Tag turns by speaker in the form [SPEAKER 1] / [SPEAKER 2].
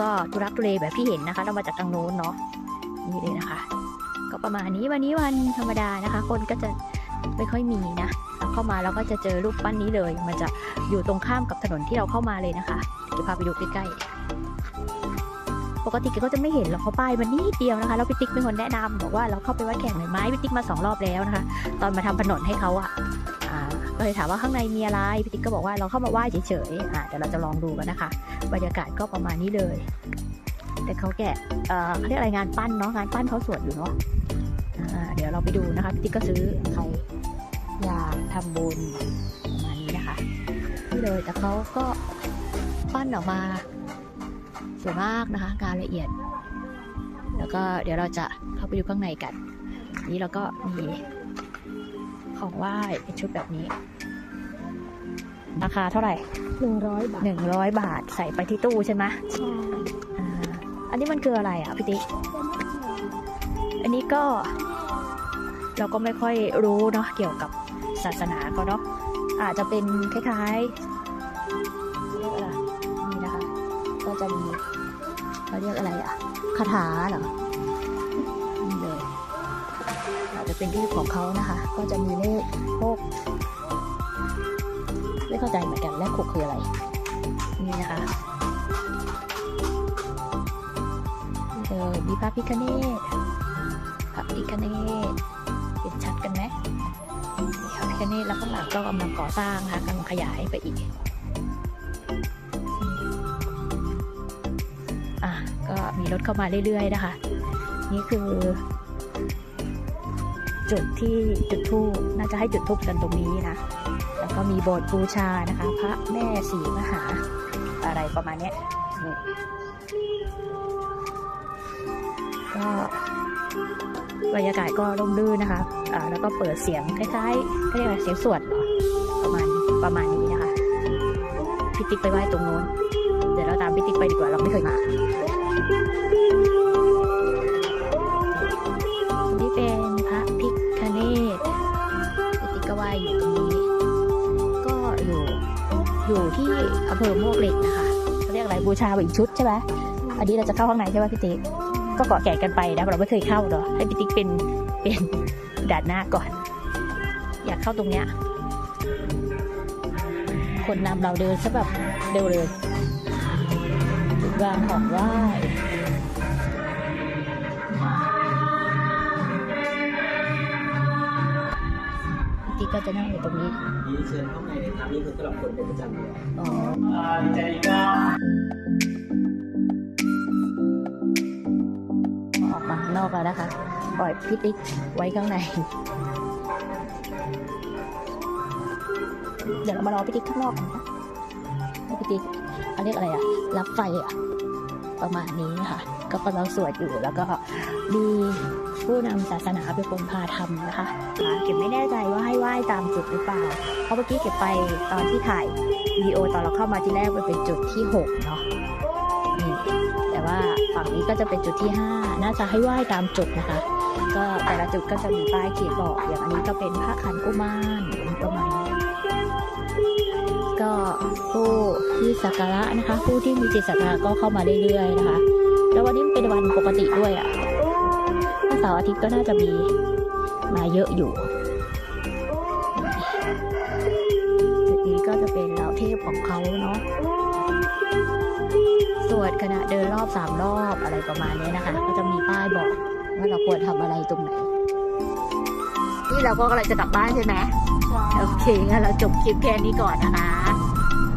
[SPEAKER 1] ก็ทุรักทุเลแบบที่เห็นนะคะ เรามาจากทางโน้นเนาะนี่เลยนะคะ ก็ประมาณนี้วันนี้วันธรรมดานะคะ คนก็จะไม่ค่อยมีนะเราเข้ามาเราก็จะเจอรูปปั้นนี้เลย มันจะอยู่ตรงข้ามกับถนนที่เราเข้ามาเลยนะคะเดี๋ยวพาไปดูใกล้ๆปกติแกก็จะไม่เห็นหรอกเพราป้ายมันนิดเดียวนะคะแล้วพี่ติ๊กเป็นคนแนะนำบอกว่าเราเข้าไปวัดแข่งหน่อยไหมพี่ติ๊กมาสองรอบแล้วนะคะ ตอนมาทำถนนให้เขาอะ อ่าเลยถามว่าข้างในมีอะไรพี่ติ๊กก็บอกว่าเราเข้ามาไหว้เฉยๆอ่าเดี๋ยวเราจะลองดูกันนะคะ บรรยากาศก็ประมาณนี้เลย แต่เขาแกะเอ่อเขาเรียกอะไรงานปั้นเนาะงานปั้นเขาสวดอยู่เนาะอ่าเดี๋ยวเราไปดูนะคะพี่ติ๊กก็ซื้อใครอยากทำบุญประมาณนี้นะคะนี่เลยแต่เขาก็ปั้นออกมาสวยมากนะคะงานละเอียด แล้วก็เดี๋ยวเราจะเข้าไปดูข้างในกัน นี้เราก็มี ของไหว้เป็นชุดแบบนี้ ราคาเท่าไหร่
[SPEAKER 2] หนึ่งร้อยบาท
[SPEAKER 1] หนึ่งร้อยบาทใส่ไปที่ตู้ใช่ไหม
[SPEAKER 2] ใช่
[SPEAKER 1] อ่าอันนี้มันคืออะไรอะพี่ติ๊กอันนี้ก็เราก็ไม่ค่อยรู้เนาะเกี่ยวกับศาสนาเขาเนาะอาจจะเป็นคล้ายๆเรียกอะไรนี่นะคะ ก็จะมีเขาเรียกอะไรอะคาถาเหรอนี่เลยอา จะเป็นที่ของเขานะคะ ก็จะมีเลขพวกไม่เข้าใจเหมือนกันเลขหกคืออะไร นี่นะคะเลยมีพระพิคเนตพระพิคเนตเห็นชัดกันไหมมีพระพิคเนตแล้วข้างหลังก็กำลังก่อสร้างนะคะกำลังขยายไปอีกอะก็มีรถเข้ามาเรื่อยๆนะคะ นี่คือ จุดที่จุดทูบน่าจะให้จุดทูบกันตรงนี้นะ แล้วก็มีโบสถ์บูชานะคะ พระแม่ศรีมหา อะไรประมาณนี้นี่ก็บรรยากาศก็ร่มรื่นนะคะอ่าแล้วก็เปิดเสียงคล้ายๆเขาเรียกอะไรเสียงสวดเหรอ ประมาณประมาณนี้นะคะพี่ติ๊กไปไหว้ตรงโน้น เดี๋ยวเราตามพี่ติ๊กไปดีกว่า เราไม่เคยมา อยู่ที่อำเภอมวกเหล็กนะคะเขาเรียกอะไรบูชาอีกชุดใช่ไหมอันนี้เราจะเข้าข้างในใช่ไหมพี่ติ๊กก็เกาะแก่กันไปนะเราไม่เคยเข้าเนาะให้พี่ติ๊กเป็นเป็นด่านหน้าก่อน อยากเข้าตรงเนี้ยคนนำเราเดินซะแบบเร็วเลย วางของไหว้ ก็จะนั่งอยู่ตรงนี้
[SPEAKER 3] นี่เชิญเข้าในเลยครับนี่คือสำหรับคนเป็นประจำเลย
[SPEAKER 1] อ๋อ
[SPEAKER 3] ใจก็
[SPEAKER 1] ออกมานอกแล้วนะคะ ปล่อยพี่ติ๊กไว้ข้างใน เดี๋ยวเรามารอพี่ติ๊กข้างนอกกันนะพี่ติ๊กเขาเรียกอะไรอะรับไฟอะ ประมาณนี้ค่ะ ก็กำลังสวดอยู่แล้วก็มีผู้นำศาสนาเป็นคนพาทำนะคะเก็บไม่แน่ใจว่าให้ไหว้ตามจุดหรือเปล่า เพราะเมื่อกี้เก็บไปตอนที่ถ่ายวิดีโอตอนเราเข้ามาที่แรกมันเป็นจุดที่หกเนาะแต่ว่าฝั่งนี้ก็จะเป็นจุดที่ 5 น่าจะให้ไหว้ตามจุดนะคะ ก็แต่ละจุดก็จะมีป้ายเขียนบอกอย่างอันนี้ก็เป็นพระขันกุมาร สักการะนะคะ ผู้ที่มีจิตศรัทธาก็เข้ามาเรื่อยๆนะคะ แล้ววันนี้เป็นวันปกติด้วยอะ่ะถ้าเสาร์อาทิตย์ก็น่าจะมีมาเยอะอยู่จุดนี้ก็จะเป็นเหล่าเทพของเขาเนาะสวดขณะเดินรอบสามรอบอะไรประมาณนี้นะคะ ก็จะมีป้ายบอกว่าเราควรทำอะไรตรงไหนนี่เราก็กำลังจะกลับบ้านใช่ไหมโอเคงั้นเราจบคลิปแค่นี้ก่อนนะคะ